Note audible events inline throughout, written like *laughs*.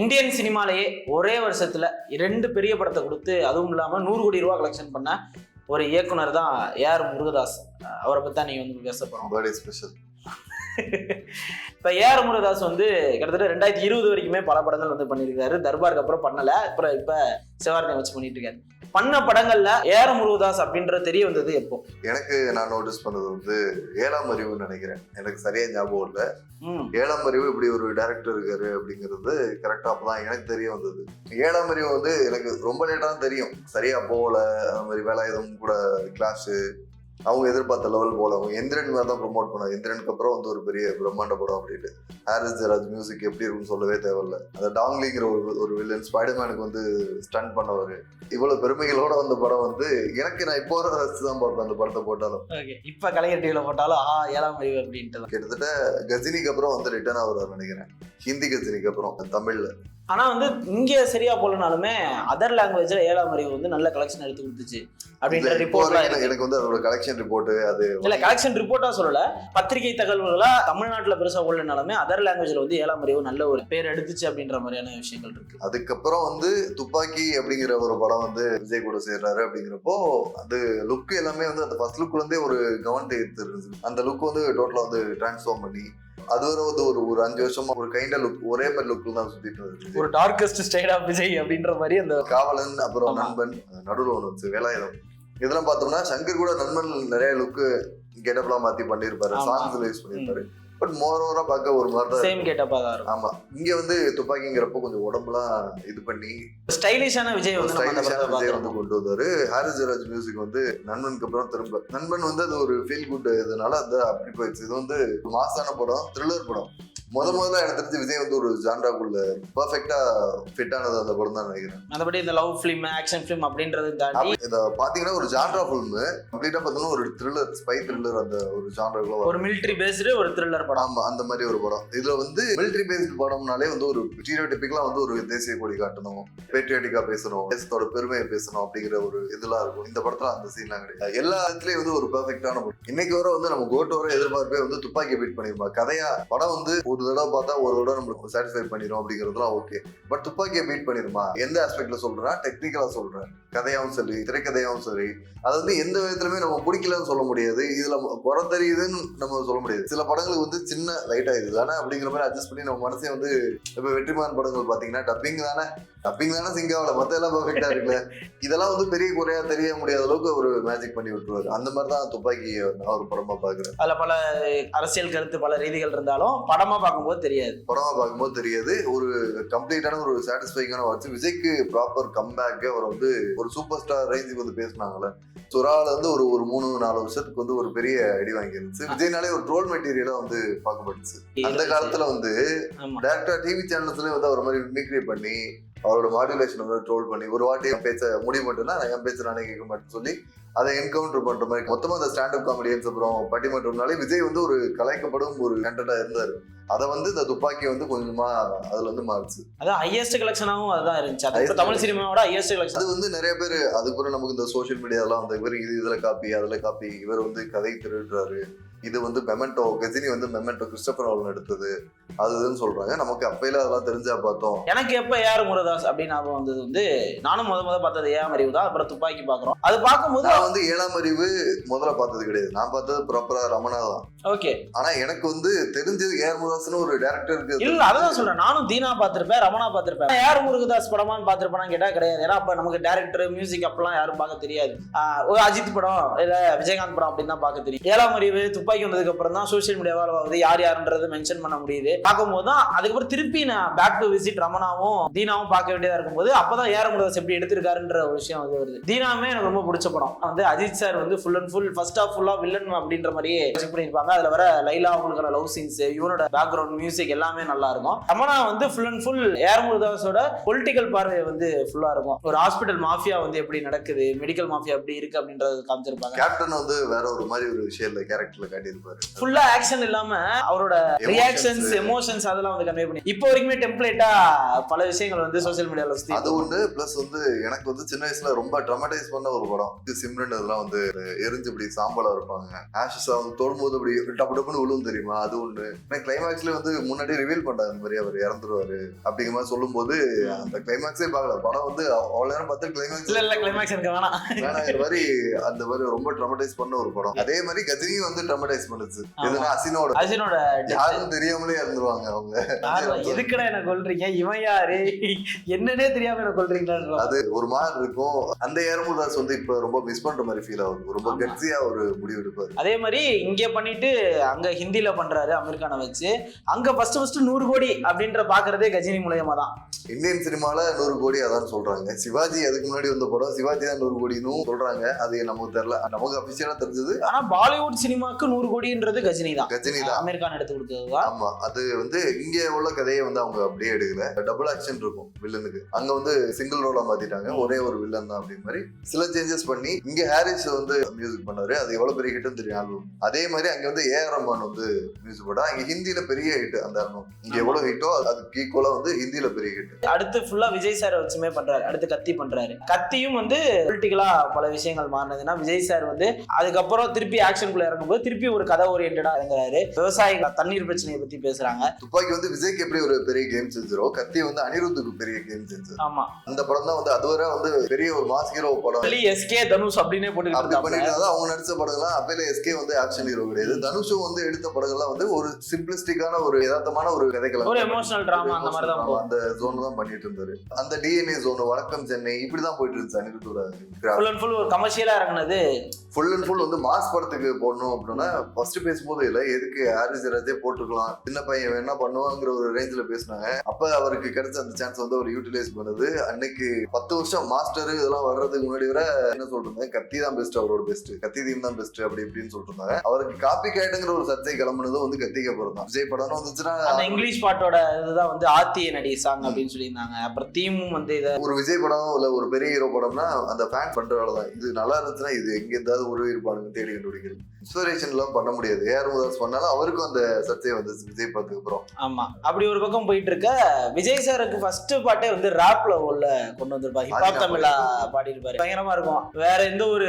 Indian சினிமாலேயே ஒரே வருஷத்துல ரெண்டு பெரிய படத்தை கொடுத்து அதுவும் இல்லாம நூறு கோடி ரூபா கலெக்ஷன் பண்ண ஒரு இயக்குனர் தான் ஏஆர் முருகதாஸ். அவரை பத்தி தான் நீங்க வந்து பேச பர்த்டே ஸ்பெஷல் இப்ப ஏஆர் முருகதாஸ் வந்து கிட்டத்தட்ட ரெண்டாயிரத்தி இருபது வரைக்குமே பல படங்கள் வந்து பண்ணியிருக்காரு. தர்பாருக்கு அப்புறம் பண்ணல. அப்புறம் இப்ப சிவாரத்தை வச்சு பண்ணிட்டு இருக்காரு. பண்ண படங்கள்ல ஏஆர் முருகதாஸ் அப்படின்றது தெரிய வந்தது எப்போ? எனக்கு நான் நோட்டீஸ் பண்ணது வந்து ஏழாம் அறிவுன்னு நினைக்கிறேன். எனக்கு சரியா ஞாபகம் இல்லை. ஏழாம் அறிவு இப்படி ஒரு டைரக்டர் இருக்காரு அப்படிங்கிறது கரெக்டா அப்பதான் எனக்கு தெரிய வந்தது. ஏழாம் அறிவு வந்து எனக்கு ரொம்ப லேட்டா தான் தெரியும். சரியா போகல அந்த மாதிரி வேலாயுதம் கூட கிளாஸ் அவங்க எதிர்பார்த்த லெவல் போல அவங்க எந்திரன் மாதிரி தான் ப்ரொமோட் பண்ணாங்க எந்திரனுக்கு அப்புறம் வந்து ஒரு பெரிய பிரம்மாண்ட படம் அப்படின்ட்டு. ஹாரிஸ் ஜெராஜ் மியூசிக் எப்படி இருக்கும்னு சொல்லவே தேவையில்ல. அந்த டாங்லிங்கிற ஒரு ஒரு வில்லன் ஸ்பைடர்மேனுக்கு வந்து ஸ்டன் பண்ணவர். இவ்வளவு பெருமைகளோட வந்த படம் வந்து எனக்கு நான் இப்போ வர ரசிச்சு தான் பார்ப்பேன் அந்த படத்தை போட்டாலும். இப்ப கலைஞர் டிவில போட்டாலும் ஆ ஏழாம் அறிவு அப்படின்ட்டு கிட்டத்தட்ட கஜினிக்கு அப்புறம் வந்து ரிட்டர்ன் ஆகுறாரு நினைக்கிறேன். ஹிந்தி கஜினிக்கு அப்புறம் தமிழ்ல. ஆனா வந்து இங்க சரியா போலனாலுமே அதர் லாங்குவேஜ்ல ஏழாம் அறிவு வந்து நல்ல கலெக்ஷன் எடுத்து கொடுத்துச்சு அப்படின்ற ரிப்போர்ட்லாம் எனக்கு வந்து அதோட கலெக்ஷன் ரிப்போர்ட் அது இல்ல கலெக்ஷன் ரிப்போர்ட்டா சொல்லல. பத்திரிகை தகவல்களா தமிழ்நாட்டுல பெருசா ஓடலனாலுமே அதர் லாங்குவேஜ்ல வந்து ஏழாம் அறிவு நல்ல ஒரு பேர் எடுத்துச்சு அப்படின்ற மாதிரியான விஷயங்கள் இருக்கு. அதுக்கப்புறம் வந்து துப்பாக்கி அப்படிங்கிற ஒரு படம் வந்து விஜய் கூட சேர்றாரு அப்படிங்கிறப்போ அது லுக் எல்லாமே வந்து அந்த ஃபர்ஸ்ட் லுக்ல இருந்தே ஒரு கவனத்தை எடுத்து இருந்துச்சு அந்த லுக் வந்து டோட்டலா வந்து டிரான்ஸ்ஃபார்ம் பண்ணி அது வந்து ஒரு ஒரு அஞ்சு வருஷமா ஒரு கைண்ட லுக் ஒரே மாதிரி லுக்ல தான் சுத்திட்டு இருந்துச்சு ஒரு டார்கஸ்ட் ஸ்டைல் ஆஃப் விஜய் அப்படின்ற மாதிரி அந்த காவலன் அப்புறம். நண்பன் நடுவில் ஒன்று வச்சு வேலாயுதம் இதெல்லாம் பார்த்தோம்னா சங்கர் கூட நண்பன் நிறைய லுக்கு கெட்டப்லாம் மாத்தி பண்ணியிருப்பாரு. சாங்ஸ்ல யூஸ் பண்ணியிருப்பாரு பட் மோர் ஓவரா பார்க்க ஒரு மாதிரி தான் சேம் கேட்டப்பா தான் இருக்கும். ஆமா. இங்க வந்து துப்பாக்கிங்கிறப்போ கொஞ்சம் உடம்புலாம் இது பண்ணி ஸ்டைலிஷான விஜய் வந்து ஸ்டைலிஷான விஜய் வந்து. கொண்டு வந்தாரு ஹாரிஸ் ஜெராஜ் மியூசிக் வந்து நண்பனுக்கு அப்புறம் திரும்ப நண்பன் வந்து அது ஒரு ஃபீல் குட் இதனால அது அப்படி போயிடுச்சு. இது வந்து மாசான படம் த்ரில்லர் படம். முத முதல்ல எனக்கு தெரிஞ்சு விஜய் வந்து ஒரு ஜான்ராக்குள்ள பர்ஃபெக்டா ஃபிட் ஆனது அந்த படம் தான் நினைக்கிறேன். மற்றபடி இந்த லவ் ஃபிலிம் ஆக்ஷன் ஃபிலிம் அப்படின்றது தாண்டி இத பாத்தீங்கன்னா ஒரு ஜான்ரா ஃபிலிம் கம்ப்ளீட்டா பார்த்தோம்னா ஒரு த்ரில்லர் ஸ்பை த்ரில்லர் அந்த ஒரு ஜான்ராக்குள்ள ஒரு மிலிட்டரி பேஸ்டு ஒரு த்ரில்லர் படம். ஆமா அந்த மாதிரி ஒரு படம். இதுல வந்து மிலிட்ரி பேஸ்ட் படம்னாலே வந்து ஒரு ஸ்டீரியோடிபிக்கலா வந்து ஒரு தேசிய கொடி காட்டணும் பேட்ரியாட்டிக்கா பேசணும் தேசத்தோட பெருமையை பேசணும் அப்படிங்கிற ஒரு இதெல்லாம் இருக்கும். இந்த படத்துல அந்த சீன்லாம் கிடையாது. எல்லா இடத்துலயும் வந்து ஒரு பெர்ஃபெக்டான படம். இன்னைக்கு வர வந்து நம்ம கோட்டு வர எதிர்பார்ப்பே வந்து துப்பாக்கி பீட் பண்ணிருப்பாங்க கதையா படம் வந்து ஒரு தடவை பார்த்தா ஒரு தடவை நம்மளுக்கு சாட்டிஸ்ஃபை பண்ணிடும் அப்படிங்கிறதுலாம் ஓகே பட் துப்பாக்கியை பீட் பண்ணிருமா? எந்த ஆஸ்பெக்ட்ல சொல்றேன்? டெக்னிக்கலா சொல்றேன். கதையாவும் சரி திரைக்கதையாவும் சரி. அது வந்து எந்த விதத்துலயுமே நம்ம பிடிக்கலன்னு சொல்ல முடியாது. இதுல குறை தெரியுதுன்னு நம்ம சொல்ல முடியாது. சில படங்களுக்கு வந்து சின்ன லைட்டா இது தானே அப்படிங்கிற மாதிரி அட்ஜஸ்ட் பண்ணி நம்ம மனசே வந்து இப்ப வெற்றிமாறன் படங்கள் பாத்தீங்கன்னா டப்பிங் தானே? டப்பிங் தானே சிங்காவில மத்த எல்லாம் பர்ஃபெக்டா இருக்குல்ல. இதெல்லாம் வந்து பெரிய குறையா தெரிய முடியாத அளவுக்கு ஒரு மேஜிக் பண்ணி விட்டுருவாரு. அந்த மாதிரி தான் துப்பாக்கி நான் ஒரு படமா பாக்குறேன். அதுல பல அரசியல் கருத்து பல ரீதிகள் இருந்தாலும் படமா பார்க்கும்போது தெரியாது. படமா பார்க்கும்போது தெரியாது. ஒரு கம்ப்ளீட்டான ஒரு சாட்டிஸ்ஃபைங்கான வச்சு விஜய்க்கு ப்ராப்பர் கம்பேக் அவர் வந்து ஒரு சூப்பர் ஸ்டார் ரேஞ்சுக்கு வந்து பேசினாங்கல்ல. சுறால வந்து ஒரு ஒரு மூணு நாலு வருஷத்துக்கு வந்து ஒரு பெரிய அடி வாங்கிருந்துச்சு விஜய்னாலே ஒரு ட்ரோல் மெட்டீரியலா வந்து பார்க்கப்பட்டுச்சு. அந்த காலத்துல வந்து டேரக்டா டிவி சேனல்ஸ்லயே வந்து அவர் மாதிரி மிமிக்ரி பண்ணி அவரோட மாடுலேஷன் வந்து ட்ரோல் பண்ணி ஒரு வாட்டி என் பேச்ச மாட்டேன்னா நான் என் பேச்ச நானே கேட்க மாட்டேன்னு சொல்லி அதை என்கவுண்டர் பண்ற மாதிரி. மொத்தமா அந்த ஸ்டாண்டப் காமெடியன்ஸ் அப்புறம் பட்டிமன்றம்னாலே விஜய் வந்து ஒரு கலாய்க்கப்படும் ஒரு கண்டென்ட்டா இருந்தாரு. அதை வந்து இந்த துப்பாக்கி வந்து கொஞ்சமா அதுல வந்து மாறுச்சு. அதான் ஹையஸ்ட் கலெக்ஷனாகவும் அதுதான் இருந்துச்சு. தமிழ் சினிமாவோட ஹையஸ்ட் கலெக்ஷன் அது வந்து நிறைய பேர் அதுக்கப்புறம் நமக்கு இந்த சோஷியல் மீடியாலாம் வந்து இவர் இது இதுல காப்பி அதுல காப்பி இவர் வந்து கதை திருடுறாரு. இது வந்து மெமெண்டோ கஜினி வந்து மெமெண்டோ கிறிஸ்டபர் நோலன் எடுத்தது. அது இதுன்னு சொல்றாங்க. நமக்கு அப்பையில அதெல்லாம் தெரிஞ்சா பார்த்தோம். எனக்கு எப்ப ஏஆர் முருகதாஸ் அப்படின்னு ஞாபகம் வந்தது வந்து நானும் முத முத பார்த்தது ஏஆர் அறிவு தான் அப்புறம் துப்பாக்கி பாக்குறோம் அது பார்க்கும்போது நான் வந்து ஏழாம் அறிவு முதல்ல பார்த்தது கிடையாது. நான் பார்த்தது ப்ராப்பரா ரமணா தான். ஓகே ஆனா எனக்கு வந்து தெரிஞ்சது ஏஆர் முருகாசன் ஒரு டேரக்டருக்கு இல்ல அதான் சொல்றேன். நானும் தீனா பார்த்திருப்பேன் ரமணா பார்த்திருப்பேன். ஏஆர் முருகதாஸ் படமான்னு பார்த்திருப்பானு கேட்டா கிடையாது. ஏன்னா அப்ப நமக்கு டேரக்டர் மியூசிக் அப்பெல்லாம் யாரும் பார்க்க தெரியாது. ஒரு அஜித் படம் இல்ல விஜயகாந்த் படம் அப்படின்னு தான் பார்க்க தெரியும். ஏழாம் அறிவு துப்பாக்கி வந்ததுக்கு அப்புறம் தான் சோஷியல் மீடியாவால் வந்து யார் யாருன்றது மென்ஷன் பண்ண முடியுது. பார்க்கும்போது தான் அதுக்கப்புறம் திருப்பி நான் பேக் டு விசிட் ரமணாவும் தீனாவும் பார்க்க வேண்டியதா இருக்கும்போது அப்பதான் ஏஆர் முருகதாஸ் எப்படி எடுத்திருக்காருன்ற ஒரு விஷயம் வந்து வருது. தீனாவுமே எனக்கு ரொம்ப பிடிச்ச படம். வந்து அஜித் சார் வந்து full and full first half ஃபுல்லா வில்லன் அப்படின்ற மாதிரியே செக் பண்ணியிருப்பாங்க. அதுல வர லைலா அவங்களுக்கான லவ் சீன்ஸ் இவனோட பேக்ரவுண்ட் மியூசிக் எல்லாமே நல்லா இருக்கும். ரமணா வந்து full and full A R முருகதாஸோட political பார்வை வந்து ஃபுல்லா இருக்கும். ஒரு ஹாஸ்பிட்டல் மாஃபியா வந்து எப்படி நடக்குது மெடிக்கல் மாஃபியா எப்படி இருக்கு அப்படின்றத காமிச்சிருப்பாங்க. கேப்டன் வந்து வேற ஒரு மாதிரி ஒரு விஷயம்ல கேரக்டர்ல காட்டியிருப்பாரு. ஃபுல்லா ஆக்ஷன் இல்லாம அவரோட ரியாக்ஷன்ஸ் எமோஷன்ஸ் அதெல்லாம் வந்து கன்வே பண்ணி இப்போ வரைக்குமே டெம்ப்ளேட்டா பல விஷயங்கள் வந்து சோஷியல் மீடியால அது ஒண்ணு பிளஸ் வந்து எனக்கு வந்து சின்ன வயசுல ரொம்ப ட்ரமடைஸ் பண்ண ஒரு படம். இது சிம்ரன் முன்னாடி அதெல்லாம் வந்து எரிஞ்சு இப்படி சாம்பலா இருப்பாங்க. ஆஷஸா வந்து தொடும்போது அப்படி டப்பு டப்புன்னு விழுவும் தெரியுமா? அது ஒண்ணு. கிளைமேக்ஸ்ல வந்து முன்னாடி ரிவீல் பண்ணாரு இந்த மாதிரி அவர் இறந்துருவாரு அப்படிங்கிற மாதிரி சொல்லும்போது அந்த கிளைமேக்ஸே பார்க்கல. படம் வந்து அவ்வளவு நேரம் பார்த்து கிளைமேக்ஸ் இல்ல கிளைமேக்ஸ் எனக்கு வேணாம். வேணாங்கிற மாதிரி அந்த மாதிரி ரொம்ப ட்ரமடைஸ் பண்ண ஒரு படம். அதே மாதிரி கஜினியும் வந்து ட்ரமடைஸ் பண்ணுச்சு. எதுனா அசினோட. அர்ஜுனோட யாருன்னு தெரியாமலே இறந்துருவாங்க அவங்க. எதுக்குடா என்ன கொல்றீங்க? இவன் யாரு? என்னன்னே தெரியாம என்ன கொல்றீங்களா அது ஒரு மாதிரி இருக்கும். அந்த ஏரமுதாஸ் வந்து இப்ப ரொம்ப மிஸ் பண்ற மாதிரி ஃபீல் ஆகுது. ரொம்ப. கட்சியா ஒரு முடிவு எடுப்பாரு அதே மாதிரி இங்க பண்ணிட்டு அங்க ஹிந்தில பண்றாரு அமீர் கானை வச்சு. அங்க ஃபர்ஸ்ட் ஃபர்ஸ்ட் நூறு கோடி அப்படின்ற பாக்குறதே கஜினி மூலியமா தான். இந்தியன் சினிமால நூறு கோடி அதான் சொல்றாங்க. சிவாஜி அதுக்கு முன்னாடி வந்த படம் சிவாஜி தான் நூறு கோடின்னு சொல்றாங்க. அது நமக்கு தெரியல. நமக்கு அபிஷியலா தெரிஞ்சது. ஆனா பாலிவுட் சினிமாக்கு நூறு கோடின்றது கஜினி தான். கஜினி தான். அமீர் கான் எடுத்து கொடுத்ததுதான் ஆமா. அது வந்து இங்க உள்ள கதையை வந்து அவங்க அப்படியே எடுக்கல. டபுள் ஆக்ஷன் இருக்கும் வில்லனுக்கு அங்க வந்து சிங்கிள் ரோலா மாத்திட்டாங்க. ஒரே ஒரு வில்லன் தான் அப்படின்னு மாதிரி. சில சேஞ்சஸ் பண்ணி இங்க ஹாரிஸ் வந்து மியூசிக் பண்ணாரு. அது எவ்வளவு பெரிய ஹிட்னு தெரியும் ஆல்பம் அதே மாதிரி அங்க வந்து ஏஆர் ரஹ்மான் வந்து மியூசிக் போட்டா அங்க ஹிந்தில பெரிய ஹிட் அந்த ஆல்பம் இங்க எவ்வளவு ஹிட்டோ அதுக்கு ஈக்குவலா வந்து ஹிந்தில பெரிய ஹிட் அடுத்து ஃபுல்லா விஜய் சார் வச்சுமே பண்றாரு. அடுத்து கத்தி பண்றாரு. கத்தியும் வந்து பொலிட்டிக்கலா பல விஷயங்கள் மாறினதுன்னா விஜய் சார் வந்து அதுக்கப்புறம் திருப்பி ஆக்ஷனுக்குள்ள இறங்கும்போது திருப்பி ஒரு கதை ஓரியன்டா இறங்குறாரு. விவசாயிகள் தண்ணீர் பிரச்சனையை பத்தி பேசுறாங்க. துப்பாக்கி வந்து விஜய்க்கு எப்படி ஒரு பெரிய கேம் செஞ்சரோ கத்தி வந்து அனிருத்துக்கு பெரிய கேம் செஞ்சு ஆமா. அந்த படம் தான் வந்து அதுவரை வந்து பெரிய ஒரு மாஸ் ஹீரோ படம். எஸ்கே தனுஷ் அப்படின்னே இருக்காங்க பண்ணிட்டு அவங்க நடிச்ச படங்கள்லாம் அப்பையில எஸ்கே வந்து ஆக்ஷன் ஹீரோ கிடையாது. தனுஷும் வந்து எடுத்த படங்கள்லாம் வந்து ஒரு சிம்பிளிஸ்டிக்கான ஒரு யதார்த்தமான ஒரு கதைகளை ஒரு எமோஷனல் டிராமா அந்த மாதிரி தான் அந்த ஜோன் தான் பண்ணிட்டு இருந்தாரு. அந்த டிஎன்ஏ ஜோன் வணக்கம் சென்னை இப்படிதான் போயிட்டு இருந்துச்சு அனிருத்தோட ஃபுல் அண்ட் ஃபுல் ஒரு கமர்ஷியலா இறங்குனது. ஃபுல் அண்ட் ஃபுல் வந்து மாஸ் படத்துக்கு போடணும் அப்படின்னா ஃபர்ஸ்ட் பேசும்போது இல்ல எதுக்கு ஹாரிஸ் ராஜே போட்டுக்கலாம் சின்ன பையன் வேணா பண்ணுவாங்கிற ஒரு ரேஞ்சில் பேசினாங்க. அப்ப அவருக்கு கிடைச்ச அந்த சான்ஸ் வந்து அவர் யூட்டிலைஸ் பண்ணுது. அன்னைக்கு பத்து வருஷம் மாஸ்டர் இதெல்லாம் வர்றதுக்கு முன்னாடி வரை என்ன சொல்றாங்க கத்தி தான் பெஸ்ட் அவரோட பெஸ்ட் கத்தி தீம் தான் பெஸ்ட் அப்படி இப்படின்னு சொல்லிட்டு இருந்தாங்க. அவருக்கு காப்பி கேட்டுங்கிற ஒரு சர்ச்சை கிளம்புனதும் வந்து கத்திக்க போறது தான். விஜய் படம்னு வந்துச்சுன்னா அந்த இங்கிலீஷ் பாட்டோட இதுதான் வந்து ஆத்திய நடி சாங் அப்படின்னு சொல்லியிருந்தாங்க. அப்புறம் தீமும் வந்து இதை ஒரு விஜய் படம் இல்ல ஒரு பெரிய ஹீரோ படம்னா அந்த ஃபேன் பண்ற வேலை தான். இது நல்லா இருந்துச்சுன்னா இது எங்க இருந்தாவது உருவி இருப்பானுங்க தேடி கண்டுபிடிக்கிறது. இன்ஸ்பிரேஷன் எல்லாம் பண்ண முடியாது. ஏஆர் முதாஸ் பண்ணாலும் அவருக்கும் அந்த சர்ச்சை வந்துச்சு விஜய் படத்துக்கு அப்புறம். ஆமா. அப்படி ஒரு பக்கம் போயிட்டு இருக்க விஜய் சாருக்கு ஃபர்ஸ்ட் பாட்டே வந்து ராப்ல உள்ள கொண்டு வந்திருப்பாரு. ஹிப்ஹாப் தமிழா பாடியிருப்பாரு. பயங்கரமா இருக்கும். வேற எந்த ஒரு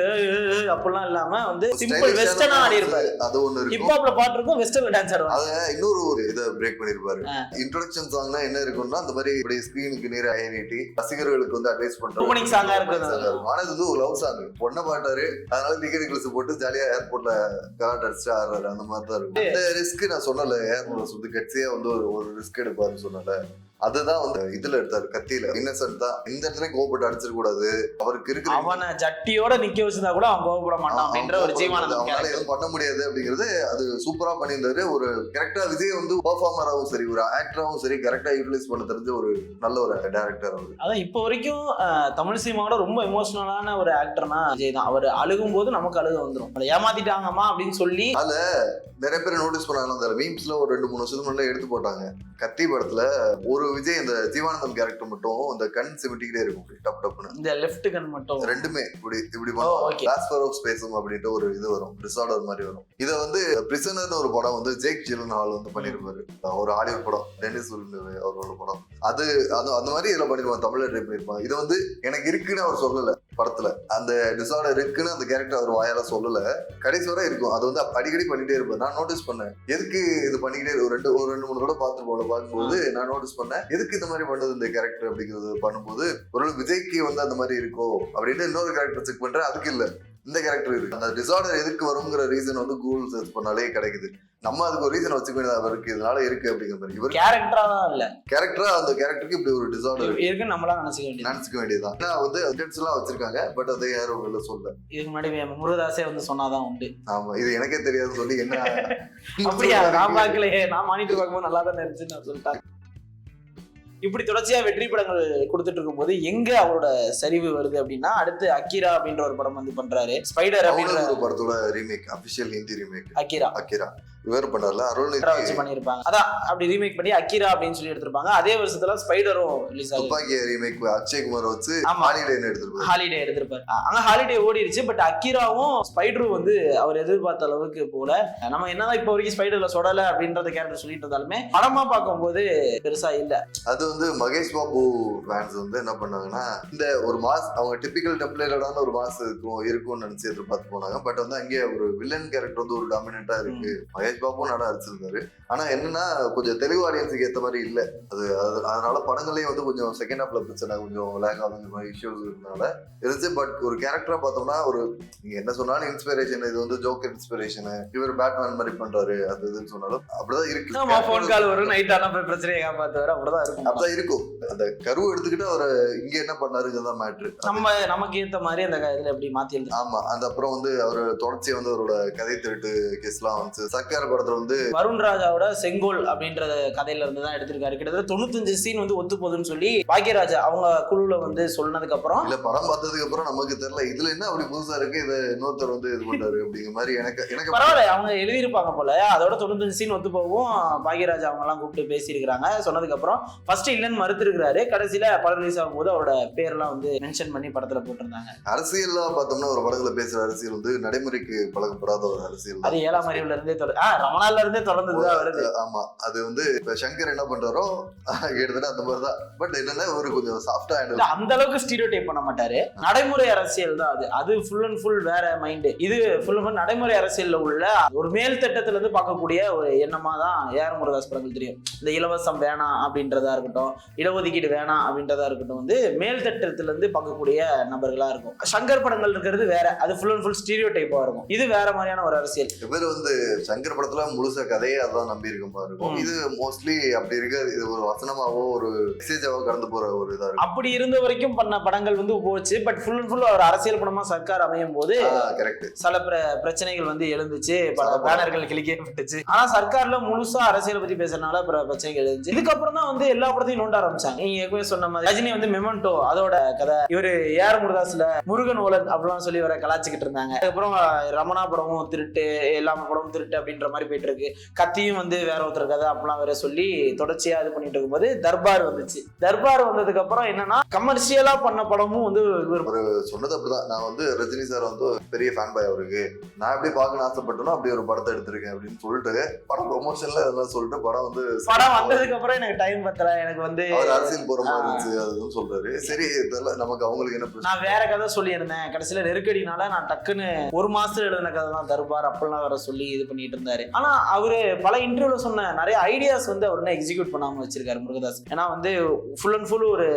அப்படிலாம் இல்லாம வந்து சிம்பிள் வெஸ்டர்னா ஆடி இருப்பாரு அது ஒண்ணு இருக்கும். ஹிப்ஹாப்ல பாட்டு இருக்கும் வெஸ்டர்ன்ல டான்ஸ் ஆடுவாங்க அத இன்னொரு ஒரு இதை பிரேக் பண்ணிருப்பாரு. இன்ட்ரோடக்ஷன் சாங்னா என்ன இருக்கும்னா அந்த மாதிரி இப்படி ஸ்கிரீனுக்கு நேர ஐ நீட்டி ரசிகர்களுக்கு வந்து அட்வைஸ் பண்ற song ஆ இருக்கும். ஆனா இது ஒரு லவ் சாங் பொண்ணை பாட்டாரு அதனால டிக்கெட் கிளஸ் போட்டு ஜாலியா ஏர்போர்ட்ல கலாட் அடிச்சு ஆடுறாரு. அந்த மாதிரி தான் இருக்கும் அந்த ரிஸ்க் நான் சொன்னல ஏர் வந்து கட்சியா வந்து ஒரு ஒரு ரிஸ்க் எடுப்பாருன்னு சொன்னல அதுதான் வந்து இதுல எடுத்தாரு கத்தியில. இன்னசென்ட் தான் இந்த இடத்துல கோபப்பட்டு அடிச்சிட கூடாது. அவருக்கு இருக்கிற அவனை ஜட்டியோட நிக்க வச்சிருந்தா கூட அவன் கோவப்பட மாட்டான் அப்படின்ற ஒரு ஜீவானந்தம் அவனால. எதுவும் பண்ண முடியாது அப்படிங்கிறது அது சூப்பரா பண்ணியிருந்தாரு. ஒரு கரெக்டா விஜய் வந்து பெர்ஃபார்மராகவும் சரி ஒரு ஆக்டராகவும் சரி கரெக்டா யூட்டிலைஸ் பண்ண தெரிஞ்ச ஒரு நல்ல ஒரு டேரக்டர் அவர். அதான் இப்போ வரைக்கும் தமிழ் சினிமாவோட ரொம்ப எமோஷனலான ஒரு ஆக்டர்னா விஜய் தான். அவர் அழுகும் போது நமக்கு அழுக வந்துடும் அதை ஏமாத்திட்டாங்கம்மா அப்படின்னு சொல்லி நிறைய பேர் நோட்டீஸ் பண்ணாங்க அந்த மீம்ஸ்ல ஒரு ரெண்டு மூணு வருஷத்துக்கு முன்னாடி எடுத்து போட்டாங்க. கத்தி படத்துல ஒரு விஜய் இந்த ஜீவானந்தம் கேரக்டர் மட்டும் இந்த கண் சிமிட்டிக்கிட்டே இருக்கும் இப்படி டப் டப்னு இந்த லெஃப்ட் கன் மட்டும். ரெண்டுமே இப்படி இப்படி. ட்ரான்ஸ்ஃபர் ஆஃப் ஸ்பேஸும் அப்படின்ட்டு ஒரு இது வரும் டிசார்டர் மாதிரி வரும். இதை வந்து பிரிசனர்னு ஒரு படம் வந்து ஜேக் ஜிலன் ஹால் வந்து பண்ணிருப்பாரு. ஒரு ஆலிவுட் படம் டென்னிஸ் அவரோட படம். அது அது அந்த மாதிரி இதுல பண்ணிருப்பாங்க தமிழ்ல ட்ரை பண்ணிருப்பாங்க இது வந்து எனக்கு இருக்குன்னு அவர் சொல்லல. படத்துல. அந்த டிசார்டர் இருக்குன்னு அந்த கேரக்டர் அவர் வாயால சொல்லல. கடைசி வரை இருக்கும். அது வந்து அடிக்கடி பண்ணிட்டே இருப்பாரு நான் நோட்டீஸ் பண்ணேன். எதுக்கு இது பண்ணிக்கிட்டே? ஒரு ரெண்டு ஒரு ரெண்டு மூணு தடவை பார்த்து போல பார்க்கும்போது நான் நோட்டீஸ் பண்ணேன். எதுக்கு இந்த மாதிரி பண்ணுது இந்த கேரக்டர் அப்படிங்கிறது பண்ணும்போது ஒரு விஜய்க்கு வந்து அந்த மாதிரி இருக்கோ அப்படின்ட்டு இன்னொரு கேரக்டர் செக் பண்றேன். அதுக்கு இல்ல. இந்த கேரக்டர் இருக்கு. அந்த டிசார்டர் எதுக்கு வருங்கிற ரீசன் வந்து கூகுள் சர்ச் பண்ணாலே கிடைக்குது. நம்ம அதுக்கு ஒரு ரீசன் வச்சுக்க வேண்டியது அவருக்கு இதனால இருக்கு அப்படிங்கிற மாதிரி. இவர் கேரக்டரா தான் இல்ல. கேரக்டரா அந்த கேரக்டருக்கு இப்படி ஒரு டிசார்டர் இருக்குன்னு நம்மளா நினைச்சுக்க வேண்டியது. நினைச்சுக்க வேண்டியதுதான். ஏன்னா வந்து அப்டேட்ஸ் எல்லாம் வச்சிருக்காங்க பட் அதை யாரும் வெளில சொல்ல இதுக்கு முன்னாடி முருகதாஸே வந்து சொன்னாதான் உண்டு. ஆமா இது எனக்கே தெரியாது சொல்லி என்ன *laughs* அப்படியா? நான் பார்க்கலையே. நான் மானிட்டர் பார்க்கும்போது நல்லா தான் இருந்துச்சு நான் சொல்லிட்டேன். இப்படி தொடர்ச்சியா வெற்றி படங்கள் கொடுத்துட்டு இருக்கும்போது எங்க அவரோட சரிவு வருது அப்படின்னா அடுத்து அக்கிரா அப்படின்ற ஒரு படம் வந்து பண்றாரு. ஸ்பைடர் அப்படின்ற படத்தோட remake official Hindi remake Akira. Akira. இவர் பண்ணார்ல வச்சு அருள்நிதி பண்ணியிருப்பாங்க. அதான் அப்படி ரீமேக் பண்ணி அக்கிரா அப்படின்னு சொல்லி எடுத்திருப்பாங்க. அதே வருஷத்துல ஸ்பைடரும் ரிலீஸ் ஆகுது. துப்பாக்கி ரீமேக் அக்ஷய்குமார் வச்சு ஆமா. ஹாலிடேன்னு எடுத்திருப்பாரு. ஹாலிடே எடுத்திருப்பாரு. அங்க ஹாலிடே ஓடிடுச்சு பட் அக்கிராவும் ஸ்பைடரும் வந்து அவர் எதிர்பார்த்த அளவுக்கு போல. நம்ம என்னதான் இப்போ வரைக்கும் ஸ்பைடர்ல சொடல அப்படின்றத கேரக்டர் சொல்லிட்டு இருந்தாலுமே படமா பார்க்கும்போது பெருசா இல்ல. அது வந்து மகேஷ் பாபு ஃபேன்ஸ் வந்து என்ன பண்ணாங்கன்னா இந்த ஒரு மாஸ் அவங்க டிபிக்கல் டெம்ப்ளேட்டடான ஒரு மாஸ் இருக்கும் இருக்கும்னு நினைச்சு எதிர்பார்த்து போனாங்க. பட் வந்து அங்கே ஒரு வில்லன் கேரக்டர் வந்து ஒரு டாமினண்டா இருக்கு. மகேஷ் பாபு நட அடிச்சிருந்தாரு. ஆனா என்னன்னா கொஞ்சம் தெலுங்கு ஆடியன்ஸுக்கு ஏத்த மாதிரி இல்ல. அது அது- அதனால படங்களையும் வந்து கொஞ்சம் செகண்ட் ஹாஃப்ல பிரச்சனை கொஞ்சம் லேக் ஆகுது மாதிரி இஷ்யூஸ் இருந்தனால. இருந்துச்சு பட் ஒரு கேரக்டரா பார்த்தோம்னா ஒரு நீங்க என்ன சொன்னாலும் இன்ஸ்பிரேஷன் இது வந்து ஜோக்கர் இன்ஸ்பிரேஷன் இவர் பேட்மேன் மாதிரி பண்றாரு அது இதுன்னு சொன்னாலும் அப்படிதான் ஃபோன் இருக்கு கால் வரும் நைட் ஆனா பிரச்சனையை காப்பாத்துவாரு அப்படிதான் இருக்கும். அப்படிதான் இருக்கும். அந்த கருவை எடுத்துக்கிட்டு அவர் இங்க என்ன பண்ணாருங்கிறதான் மேட்ரு நம்ம நமக்கு ஏத்த மாதிரி அந்த இதுல எப்படி மாத்தி ஆமா அந்த அப்புறம் வந்து அவர் தொடர்ச்சியா வந்து அவரோட கதை திருட்டு கேஸ்லாம் வந்து சர்க்கார் படத்துல வந்து வருண் ராஜாவோட செங்கோல் அப்படின்ற கதையில இருந்து தான் எடுத்திருக்காரு. கிட்டத்தட்ட தொண்ணூத்தஞ்சு சீன் வந்து ஒத்து போகுதுன்னு சொல்லி பாக்யராஜா அவங்க குழுல வந்து சொன்னதுக்கு அப்புறம் இல்ல படம் பார்த்ததுக்கு அப்புறம் நமக்கு தெரியல. இதுல என்ன அப்படி புதுசா இருக்கு? இதை இன்னொருத்தர் வந்து இது பண்றாரு அப்படிங்கிற மாதிரி எனக்கு எனக்கு பரவாயில்ல அவங்க எழுதியிருப்பாங்க போல. அதோட தொண்ணூத்தஞ்சு சீன் ஒத்து போகும் பாக்யராஜ் அவங்க எல்லாம் கூப்பிட்டு பேசியிருக்காங்க சொன்னதுக்கு அப்புறம் ஃபர்ஸ்ட் இல்லைன்னு மறுத்திருக்கிறாரு. கடைசியில படம் ரிலீஸ் ஆகும்போது அவரோட பேர்லாம் வந்து மென்ஷன் பண்ணி படத்துல போட்டிருந்தாங்க. அரசியல்லாம் பார்த்தோம்னா ஒரு படத்துல பேசுற அரசியல் வந்து நடைமுறைக்கு பழக்கப்படாத ஒரு அரசியல். அது ஏழாம் அறிவுல இருந்தே தொடர் ஆ ரமணால இருந்தே தொடர்ந்து வருது ஆமா அது வந்து இப்ப சங்கர் என்ன பண்றாரோ கிட்டத்தட்ட அந்த மாதிரி தான் பட் என்னன்னா ஒரு கொஞ்சம் சாஃப்டா அந்த அளவுக்கு ஸ்டீரியோ டைப் பண்ண மாட்டாரு. நடைமுறை அரசியல் தான் அது. அது ஃபுல் அண்ட் ஃபுல் வேற மைண்டு இது ஃபுல் அண்ட் ஃபுல் நடைமுறை அரசியல்ல உள்ள ஒரு மேல் தட்டத்துல இருந்து பார்க்கக்கூடிய ஒரு எண்ணமா தான் ஏஆர் முருகாஸ் படங்கள் தெரியும். இந்த இலவசம் வேணாம் அப்படின்றதா இருக்கட்டும் இடஒதுக்கீடு வேணாம் அப்படின்றதா இருக்கட்டும் வந்து மேல் தட்டத்துல இருந்து பார்க்கக்கூடிய நபர்களா இருக்கும். சங்கர் படங்கள் இருக்கிறது வேற. அது ஃபுல் அண்ட் ஃபுல் ஸ்டீரியோ டைப்பா இருக்கும். இது வேற மாதிரியான ஒரு அரசியல். இவர் வந்து சங்கர் படத்துல முழுசா கதையே அதான் நம்பி இருக்க இருக்கும். இது மோஸ்ட்லி அப்படி இருக்காது இது ஒரு வசனமாவோ ஒரு மெசேஜாவோ கடந்து போற ஒரு இதா இருக்கும். அப்படி இருந்த வரைக்கும் பண்ண படங்கள் வந்து போச்சு. பட் ஃபுல் அண்ட் ஃபுல் ஒரு அரசியல் படமா சர்க்கார் அமையும் போது கரெக்ட் சில பிர- பிரச்சனைகள் வந்து எழுந்துச்சு. பல. பேனர்கள் கிழிக்கப்பட்டுச்சு. ஆனா சர்க்கார்ல முழுசா அரசியல் பத்தி பேசுறதுனால பிர- பிரச்சனைகள் எழுந்துச்சு. இதுக்கப்புறம் தான் வந்து எல்லா படத்தையும் நோண்ட ஆரம்பிச்சாங்க. நீங்க ஏற்கனவே சொன்ன மாதிரி ரஜினி வந்து மெமெண்டோ அதோட கதை. இவரு ஏஆர் முருதாஸ்ல முருகன் ஓலன் அப்படிலாம் சொல்லி வர கலாச்சிக்கிட்டு இருந்தாங்க. அதுக்கப்புறம் ரமணா படமும் திருட்டு எல்லா படமும் திருட்டு அப்படின்ற மாதிரி போயிட்டு இருக்கு கத்தியும் வந்து வேற ஒருத்தர் கதை அப்படிலாம் வேற சொல்லி தொடர்ச்சியா இது பண்ணிட்டு இருக்கும்போது தர்பார் வந்துச்சு. தர்பார் வந்ததுக்கு அப்புறம் என்னன்னா கமர்ஷியலா பண்ண படமும் வந்து சொன்னது அப்படிதான். நான் வந்து ரஜினி சார் வந்து பெரிய ஃபேன் பாய் அவருக்கு. நான் எப்படி பார்க்கணும்னு ஆசைப்பட்டனோ அப்படி ஒரு படத்தை எடுத்திருக்கேன் அப்படின்னு சொல்லிட்டு படம் ப்ரொமோஷன்ல இதெல்லாம் சொல்லிட்டு படம் வந்து படம் வந்ததுக்கு அப்புறம் எனக்கு டைம் பத்தல. எனக்கு வந்து அவர் அரசியல் போற மாதிரி. இருந்துச்சு அதுன்னு சொல்றாரு. சரி இதெல்லாம் நமக்கு அவங்களுக்கு என்ன நான் வேற கதை சொல்லியிருந்தேன். கடைசியில நெருக்கடினால நான் டக்குன்னு ஒரு மாசத்துல எழுதின கதை தான் தர்பார் அப்படிலாம் வர சொல்லி இது பண்ணிட்டு இருந்தாரு ஆனா அவரு பல இன்டர்வியூல சொன்ன நிறைய ஐடியாஸ் வந்து அவர் எக்ஸிக்யூட் பண்ணாம வச்சிருக்காரு முருகதாஸ். ஏன்னா வந்து ஃபுல் அண்ட் ஃபுல் ஒரு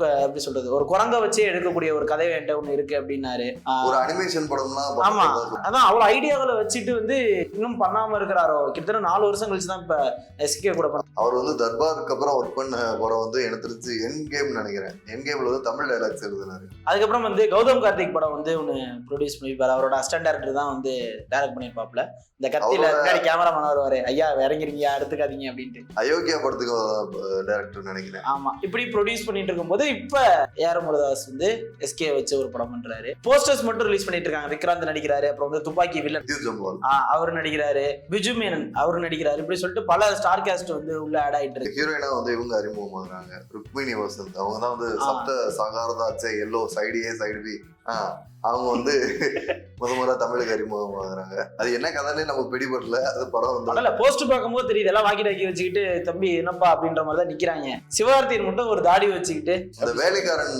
எப்படி சொல்றது? ஒரு குரங்க வச்சே எடுக்கக்கூடிய ஒரு கதை என்கிட்ட ஒண்ணு இருக்கு அப்படின்னாரு. ஒரு அனிமேஷன் படம்னா ஆமா. படம் அதான் அவ்வளவு ஐடியாக்களை வச்சுட்டு வந்து இன்னும் பண்ணாம இருக்கிறாரோ? கிட்டத்தட்ட நாலு வருஷம் கழிச்சு தான் இப்ப எஸ்கே கூட பண்ண அவர் வந்து தர்பாருக்கு அப்புறம் ஒர்க் பண்ண படம் வந்து எனக்கு தெரிஞ்சு என் கேம் நினைக்கிறேன். என் கேம்ல வந்து தமிழ் டைலாக்ஸ் எழுதினாரு. அதுக்கப்புறம் வந்து கௌதம் கார்த்திக் படம் வந்து ஒன்று ப்ரொடியூஸ் பண்ணியிருப்பாரு. அவரோட அசிஸ்டன்ட் டேரக்டர் தான் வந்து டைரக்ட் பண்ணியிருப்பாப்ல இந்த கத்தியில பின்னாடி கேமராமேன் வருவாரு. ஐயா இறங்கிறீங்க எடுத்துக்காதீங்க அப்படின்ட்டு. அயோக்கியா படத்துக்கு டைரக்டர் நினைக்கிறேன். ஆமா. இப்படி ப்ரொடியூஸ் பண்ணிட்டு இருக்கும்போது இப்ப ஏஆர் முருதாஸ் வந்து எஸ்கே வச்சு ஒரு படம் பண்றாரு. போஸ்டர்ஸ் மட்டும் ரிலீஸ் பண்ணிட்டு இருக்காங்க. விக்ராந்த் நடிக்கிறாரு. அப்புறம் வந்து துப்பாக்கி வில்லன் அவர் நடிக்கிறாரு. பிஜு மேனன் அவர் நடிக்கிறாரு. இப்படி சொல்லிட்டு பல ஸ்டார் காஸ்ட் வந்து உள்ள ஆட் ஆயிட்டு இருக்கு. ஹீரோயினா வந்து இவங்க அறிமுகமாகறாங்க. ருக்மிணி வசந்த் அவங்க தான் வந்து. சப்த சாகாரதாச்சே எல்லோ சைடு ஏ சைடு பி அவங்க வந்து முத முறை தமிழுக்கு அறிமுகமாகறாங்க. அது என்ன கதைன்னு நமக்கு பிடிபடல. அது படம் வந்து அதனால போஸ்ட் பார்க்கும்போது தெரியுது. எல்லாம் வாக்கி டாக்கி வச்சுக்கிட்டு தம்பி என்னப்பா? அப்படின்ற மாதிரி தான் நிக்கிறாங்க. சிவகார்த்தியன் மட்டும் ஒரு தாடி வச்சுக்கிட்டு. அந்த வேலைக்காரன்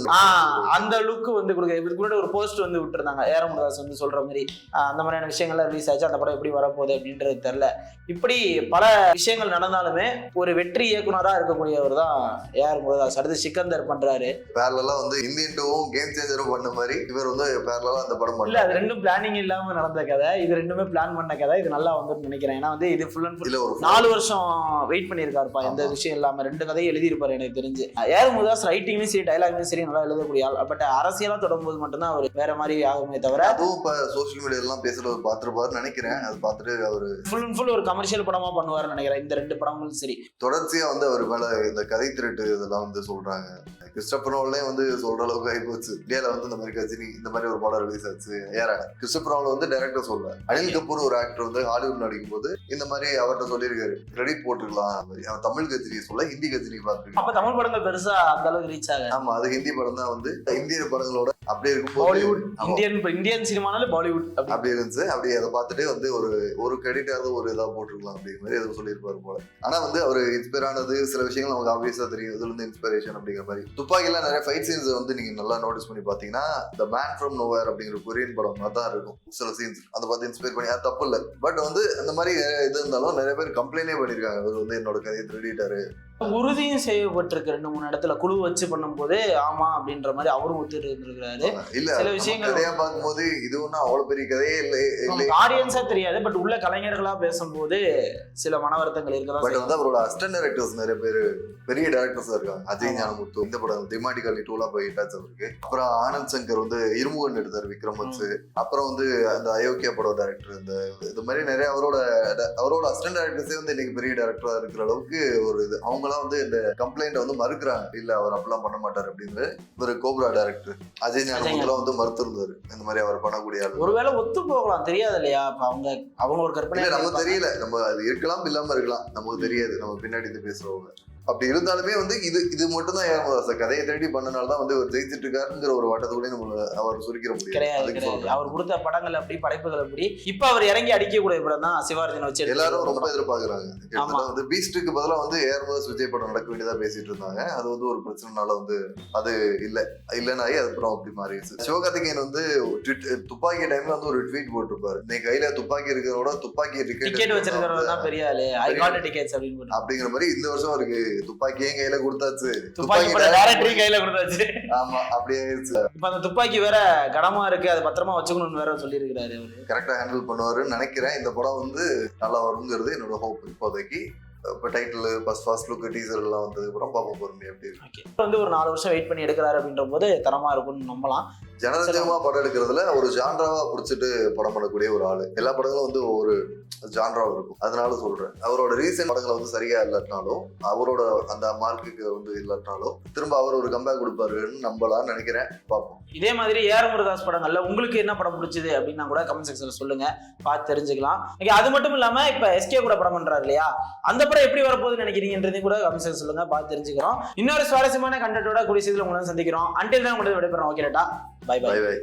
அந்த லுக் வந்து கொடுக்க இதுக்கு முன்னாடி ஒரு போஸ்ட் வந்து விட்டுருந்தாங்க. ஏரமுதாஸ் வந்து சொல்ற மாதிரி அந்த மாதிரியான விஷயங்கள்லாம் ரிலீஸ் ஆச்சு. அந்த படம் எப்படி வரப்போகுது? அப்படின்றது தெரியல. இப்படி பல விஷயங்கள் நடந்தாலுமே ஒரு வெற்றி இயக்குனரா இருக்கக்கூடியவர் தான் ஏஆர் முருகதாஸ் அடுத்து சிக்கந்தர் பண்றாரு. பேரலா வந்து இந்தியன் டூவும் கேம் சேஞ்சரும் பண்ண மாதிரி இவர் வந்து பேரலா அந்த படம் இல்ல அது பண்ணல ரெண்டும் பிளானிங் இல்லாம நடந்த கதை இது ரெண்டுமே பிளான் பண்ண கதை இது நல்லா வந்துன்னு நினைக்கிறேன். ஏன்னா வந்து இது ஃபுல் அண்ட் ஃபுல் நாலு வருஷம் வெயிட் பண்ணியிருக்காருப்பா எந்த. விஷயம் இல்லாம. ரெண்டு கதையும் எழுதியிருப்பாரு எனக்கு தெரிஞ்சு. ஏஆர் முருகதாஸ் ரைட்டிங்லையும் சரி டைலாக்லையும் சரி நல்லா எழுதக்கூடிய ஆள். பட் அரசியலா தொடங்கும்போது மட்டும்தான் அவர் வேற மாதிரி ஆகுமே தவிர அதுவும் இப்ப சோசியல் மீடியா எல்லாம் பேசுறது பாத்துருப்பாரு நினைக்கிறேன். அது பார்த்துட்டு அவரு ஃபுல் அண்ட் ஃபுல் ஒரு கமர்ஷியல் படமா பண்ணுவாருன்னு நினைக்கிறேன். இந்த ரெண்டு படங்களும் சரி. தொடர்ச்சியா வந்து அவர் மேல இந்த கதை திருட்டு இதெல்லாம் வந்து சொல்றாங்க. கிறிஸ்டபர் நோலே வந்து சொல்ற அளவுக்கு ஆகி போச்சு. இந்தியால வந்து இந்த மாதிரி கஜினி இந்த மாதிரி ஒரு படம் ரிலீஸ் ஆச்சு. ஏற கிறிஸ்டபர் நோல வந்து டைரக்டர் சொல்ல அனில் கபூர் ஒரு ஆக்டர் வந்து ஹாலிவுட் நடிக்கும் போது இந்த மாதிரி அவர்கிட்ட சொல்லியிருக்காரு. கிரெடிட் போட்டுக்கலாம். தமிழ் கஜினி சொல்ல ஹிந்தி கஜினி பார்த்துருக்கான் அப்ப தமிழ் படங்கள் பெருசா அந்த அளவுக்கு ரீச் ஆக ஆமா அது ஹிந்தி படம் தான் வந்து. இந்திய படங்களோட அப்படியே இருக்கும்போது பாலிவுட். இந்தியன் இந்தியன் சினிமானாலே பாலிவுட் அப்படி. அப்படி இருந்துச்சு. அப்படி அதை பார்த்துட்டு வந்து ஒரு ஒரு கிரெடிட்டாவது ஒரு இதா போட்டிருக்கலாம் அப்படிங்கிற மாதிரி ஏதோ சொல்லியிருப்பாரு போல. ஆனா வந்து அவர் இன்ஸ்பயர் ஆனது சில விஷயங்கள் நமக்கு ஆப்வியஸா தெரியும். இதுல இருந்து இன்ஸ்பிரேஷன் அப்படிங்கிற மாதிரி. துப்பாக்கிலாம் நிறைய ஃபைட் சீன்ஸ் வந்து நீங்க நல்லா நோட்டீஸ் பண்ணி பாத்தீங்கன்னா த மேன் ஃப்ரம் நோவேர் அப்படிங்கிற கொரியன் படம் மாதிரி தான் இருக்கும். சில சீன்ஸ் அதை பார்த்து இன்ஸ்பயர் பண்ணி அது தப்பு இல்லை. பட் வந்து அந்த மாதிரி இது இருந்தாலும் நிறைய பேர் கம்ப்ளைண்டே பண்ணியிருக்காங்க. அவர் வந்து என்னோட கதையை திருடிட்டாரு. உறுதியும் செய்யப்பட்டிருக்கு. ரெண்டு மூணு இடத்துல குழு வச்சு பண்ணும்போது ஆமா அப்படின்ற மாதிரி அவரும் ஒத்துட்டு இருந்திருக்கிறாரு இல்ல சில விஷயங்கள் கதையா பார்க்கும்போது இது ஒன்றும் அவ்வளவு பெரிய கதையே இல்லை ஆடியன்ஸா தெரியாது பட் உள்ள கலைஞர்களா பேசும்போது சில மன வருத்தங்கள் இருக்கதான் பட். வந்து அவரோட அசிஸ்டன்ட் டைரக்டர்ஸ் நிறைய பேர் பெரிய டேரக்டர்ஸ் இருக்காங்க. அஜய் ஞானமுத்து இந்த படம் திமாடி கல்லி டூலா போய் ஹிட்டாச்சு அவருக்கு. அப்புறம் ஆனந்த் சங்கர் வந்து இருமுகன் எடுத்தார் விக்ரம் வச்சு. அப்புறம் வந்து அந்த அயோக்கியா படம் டைரக்டர் இந்த இது மாதிரி நிறைய அவரோட அவரோட அசிஸ்டன்ட் டைரக்டர்ஸே வந்து இன்னைக்கு பெரிய டேரக்டரா இருக்கிற அளவுக்கு ஒரு இது. அவங்களாம் வந்து இந்த கம்ப்ளைண்ட் வந்து மறுக்கிறாங்க. இல்ல அவர் அப்படிலாம் பண்ண மாட்டார் அப்படின்னு இவர் கோப்ரா டைரக்டர் அஜய் ஞானமுத்துலாம் வந்து மறுத்திருந்தாரு. இந்த மாதிரி அவர் பண்ணக்கூடிய ஒருவேளை ஒத்து போகலாம் தெரியாது இல்லையா இப்ப அவங்க அவங்க ஒரு கற்பனை நமக்கு தெரியல. நம்ம அது இருக்கலாம் இல்லாம இருக்கலாம். நமக்கு தெரியாது. நம்ம பின்னாடி இருந்து பேசுறவங்க. அப்படி இருந்தாலுமே வந்து இது இது மட்டும் தான் ஏமாதாச கதையை தேடி பண்ணனால தான் வந்து அவர் ஜெயிச்சிட்டு இருக்காருங்கிற ஒரு வட்டத்தோட நம்ம அவர் சுருக்கிற முடியாது கிடையாது. அவர் கொடுத்த படங்கள் அப்படி படைப்புகள் அப்படி. இப்ப அவர் இறங்கி அடிக்கக்கூடிய படம் தான் சிவார்ஜினை வச்சு எல்லாரும் ரொம்ப. எதிர்பார்க்கறாங்க. வந்து பீஸ்டுக்கு பதிலா வந்து ஏர்மோஸ் விஜய் படம் நடக்க வேண்டியதா பேசிட்டு இருந்தாங்க. அது வந்து ஒரு பிரச்சனைனால வந்து அது இல்ல இல்லைனாயி அதுக்கப்புறம் அப்படி மாறிடுச்சு. சிவகார்த்திகேயன் வந்து துப்பாக்கி டைம்ல வந்து ஒரு ட்வீட் போட்டிருப்பாரு. நீ கையில துப்பாக்கி இருக்கிறதோட துப்பாக்கி டிக்கெட் வச்சிருக்கிறவர் தான் பெரிய ஆளு ஐ காட் டிக்கெட்ஸ் அப்படின்னு போட்டு. அப்படிங்கிற மாதிரி இந்த வருஷம் அவருக்கு துப்பாக்கியே கையில கொடுத்தாச்சு. துப்பாக்கி கையில கொடுத்தாச்சு. ஆமா அப்படியே இப்ப அந்த துப்பாக்கி வேற கனமா இருக்கு அதை பத்திரமா வச்சுக்கணும்னு வேற சொல்லியிருக்கிறாரு கரெக்டா ஹேண்டில் பண்ணுவாருன்னு நினைக்கிறேன். இந்த படம் வந்து நல்லா வருங்கிறது என்னோட ஹோப் இப்போதைக்கு. இப்போ title first first look teaser எல்லாம் வந்ததுக்கு அப்புறம் பார்ப்போம் பொறுமை எப்படி இருக்கு. இப்ப வந்து ஒரு நாலு வருஷம் வெயிட் பண்ணி எடுக்கிறாரு அப்படின்ற போது தரமா இருக்கும்னு நம்பலாம். ஜனரஞ்சகமா படம் எடுக்கிறதுல ஒரு ஜான்ராவா பிடிச்சிட்டு படம் பண்ணக்கூடிய ஒரு ஆளு. எல்லா படங்களும் வந்து ஒரு ஜான்ரா இருக்கும். அதனால சொல்றேன். அவரோட ரீசெண்ட் படங்களை வந்து சரியா இல்லாட்டினாலும் அவரோட அந்த மார்க்குக்கு வந்து இல்லாட்டினாலும் திரும்ப அவர் ஒரு கம்பேக் கொடுப்பாருன்னு நம்பலாம் நினைக்கிறேன். பார்ப்போம். இதே மாதிரி ஏஆர் முருதாஸ் படங்கள்ல உங்களுக்கு என்ன படம் பிடிச்சது அப்படின்னா கூட கமெண்ட் செக்ஷன்ல சொல்லுங்க. பார்த்து தெரிஞ்சுக்கலாம். அது மட்டும் இல்லாம இப்ப எஸ்கே கூட படம் பண்றாரு இல்லையா? அந்த படம் எப்படி வரப்போகுதுன்னு நினைக்கிறீங்கன்றதையும் கூட கமெண்ட் செக்ஷன் சொல்லுங்க. பார்த்து தெரிஞ்சுக்கிறோம். இன்னொரு சுவாரஸ்யமான கண்டென்ட்டோட கூடிய சீக்கிரம் உங்களை சந்திக்கிறோம். அன்டில் தான் உங்களுக்கு விடைபெறோம். ஓகேடா பை பை பை பை